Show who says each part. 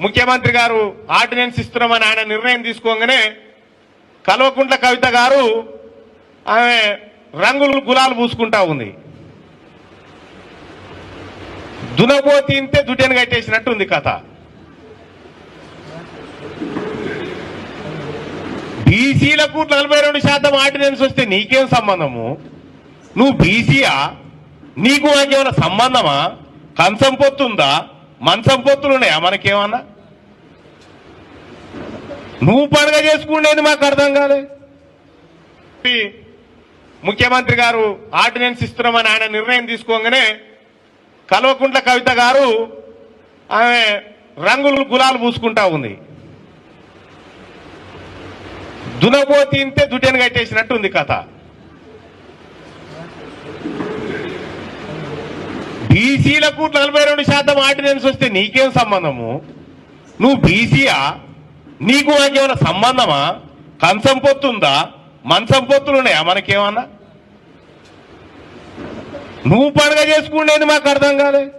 Speaker 1: ముఖ్యమంత్రి గారు ఆర్డినెన్స్ ఇస్తున్నామని ఆయన నిర్ణయం తీసుకోగానే కల్వకుంట్ల కవిత గారు ఆమె రంగులు గులాలు పూసుకుంటా ఉంది. దునబో తింటే దుటెను కట్టేసినట్టు ఉంది కథ. బీసీలకు నలభై రెండు శాతం ఆర్డినెన్స్ వస్తే నీకేం సంబంధము? నువ్వు బీసీయా? నీకు నాకేమైనా సంబంధమా? కంచం పొత్తుందా? మంచం పొత్తులు ఉన్నాయా మనకేమన్నా? నువ్వు పండుగ చేసుకునేది మాకు అర్థం కాలే. ముఖ్యమంత్రి గారు ఆర్డినెన్స్ ఇస్తున్నామని ఆయన నిర్ణయం తీసుకోగానే కల్వకుంట్ల కవిత గారు ఆమె రంగులు గులాలు పూసుకుంటా ఉంది. దునబోతి ఇంతే దుటెను కట్టేసినట్టు ఉంది కథ. బీసీలకు నలభై రెండు శాతం ఆర్డినెన్స్ వస్తే నీకేం సంబంధము? నువ్వు బీసీయా? నీకు నాకేమైనా సంబంధమా? కంచం పొత్తుందా మంచం పొత్తులు ఉన్నాయా? మనకేమన్నా? నువ్వు పండుగ చేసుకునేది మాకు అర్థం కాలేదు.